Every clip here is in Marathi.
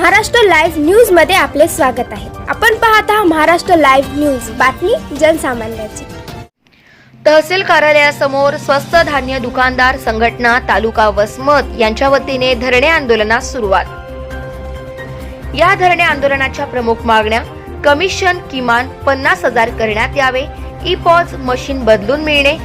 महाराष्ट्र लाईव्ह न्यूजमध्ये आपले स्वागत आहे. आपण पाहत आहात महाराष्ट्र लाईव्ह न्यूज. बातमी जनसामान्याची. तहसील कार्यालयासमोर स्वस्त धान्य दुकानदार संघटना तालुका वसमत यांच्या वतीने धरणे आंदोलनास सुरुवात. या धरणे आंदोलनाच्या प्रमुख मागण्या कमिशन किमान पन्नास हजार करण्यात यावे ई पॉज मशीन बदलून मिळणे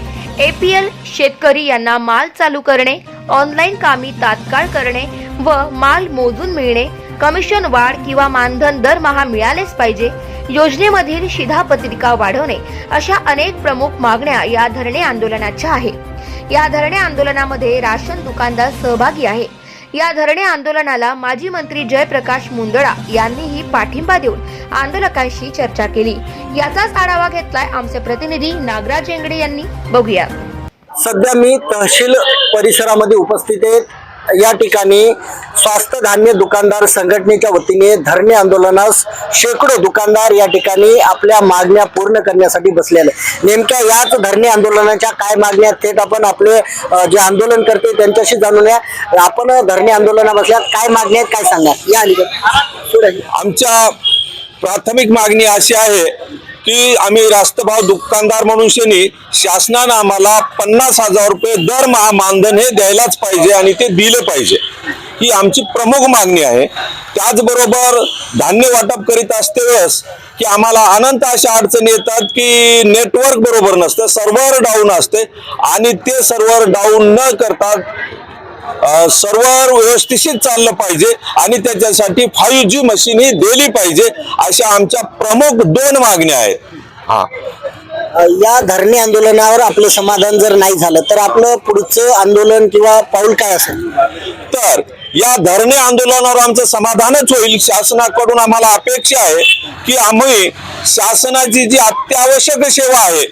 एपीएल शेतकरी यांना माल चालू करणे ऑनलाईन कामी तात्काळ करणे व माल मोजून मिळणे कमिशन वाढ किंवा मानधन दरमहा मिळालेच पाहिजे. योजनेमधील शिधापत्रिका वाढवणे अशा अनेक प्रमुख मागण्या या धरणे आंदोलनाच्या आहे. या धरणे आंदोलनामध्ये राशन दुकानदार सहभागी आहे. या धरणे आंदोलनाला माजी मंत्री जयप्रकाश मुंदडा यांनीही पाठिंबा देऊन आंदोलकांशी चर्चा केली. याचाच आढावा घेतलाय आमचे प्रतिनिधी नागराज येंगडे यांनी. बघूया. सध्या मी तहसील परिसरामध्ये उपस्थित आहे. या ठिकाणी स्वास्थ्य धान्य दुकानदार संघटनेच्या वतीने धरणे आंदोलनास शेकडो दुकानदार या ठिकाणी आपल्या मागण्या पूर्ण करण्यासाठी बसलेले. आहे. नेमक्या याच धरणे आंदोलनाच्या काय मागण्या थेट आपण आपले जे आंदोलन करते त्यांच्याशी जाणून या. आपण धरणे आंदोलना बसल्यात काय मागण्या आहेत काय सांगा या अलीकडे. आमच्या प्राथमिक मागणी अशी आहे की आम्ही रास्तभाव दुकानदार म्हणून शनी शासनानं आम्हाला पन्नास हजार रुपये दरमहा मानधन हे द्यायलाच पाहिजे आणि ते दिलं पाहिजे. ही आमची प्रमुख मागणी आहे. त्याचबरोबर धान्य वाटप करीत असते वेळेस की आम्हाला अनंत अशा अडचणी येतात की नेटवर्क बरोबर नसतं सर्व्हर डाऊन असते आणि ते सर्व्हर डाऊन न करता सर्व्हर व्यवस्थित चाललं पाहिजे आणि त्याच्यासाठी फाईव्ह जी मशीन ही दिली पाहिजे अशा आमच्या प्रमुख दोन मागण्या आहेत. हा. या धरणे आंदोलनावर आपलं समाधान जर नाही झालं तर आपलं पुढचं आंदोलन किंवा पाऊल काय असेल? तर या धरणे आंदोलनावर आमचं समाधानच होईल. शासनाकडून आम्हाला अपेक्षा आहे की आम्ही शासनाची जी अत्यावश्यक सेवा आहे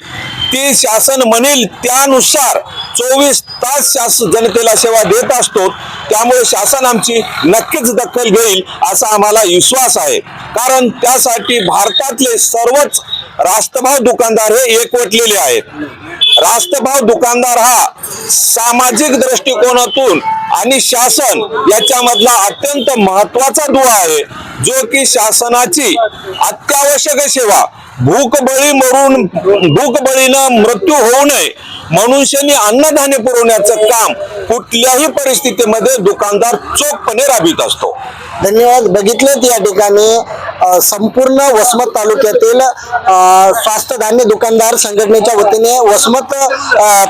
ती शासन म्हणेल त्यानुसार चोवीस तास शासन जनतेला सेवा देत असतो त्यामुळे शासन आमची नक्कीच दखल घेईल असा आम्हाला विश्वास आहे. कारण त्यासाठी भारतातले सर्वच रास्तभाव दुकानदार हे एकवटलेले आहेत. रास्तभाव दुकानदार हा सामाजिक दृष्टिकोनातून आणि शासन याच्यामधला अत्यंत महत्त्वाचा दुवा आहे. जो की शासनाची अत्यावश्यक सेवा भूकबळी मरून भूकबळीनं मृत्यू होऊ नये. मनुष्याने अन्नधान्य पुरवण्याचं काम कुठल्याही परिस्थितीमध्ये दुकानदार चोखपणे राबवित असतो. धन्यवाद. बघितलं या ठिकाणी संपूर्ण वसमत तालुक्यातील अ, धान्य दुकानदार संघटनेच्या वतीने वसमत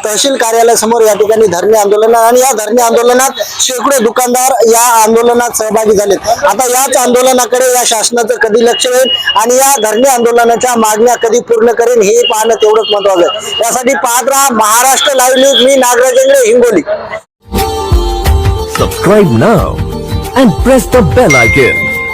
तहसील कार्यालयासमोर या ठिकाणी धरणे आंदोलन आणि या धरणे आंदोलनात शेकडो दुकानदार या आंदोलनात सहभागी झालेत. आता याच आंदोलनाकडे या शासनाचं कधी लक्ष होईल आणि या धरणे आंदोलनाच्या मागण्या कधी पूर्ण करेन हे पाहणं तेवढंच महत्वाचं आहे. यासाठी पाहत राहा Maharashtra live news. Me Nagraj Ingle, Hingoli. Subscribe now and press the bell icon.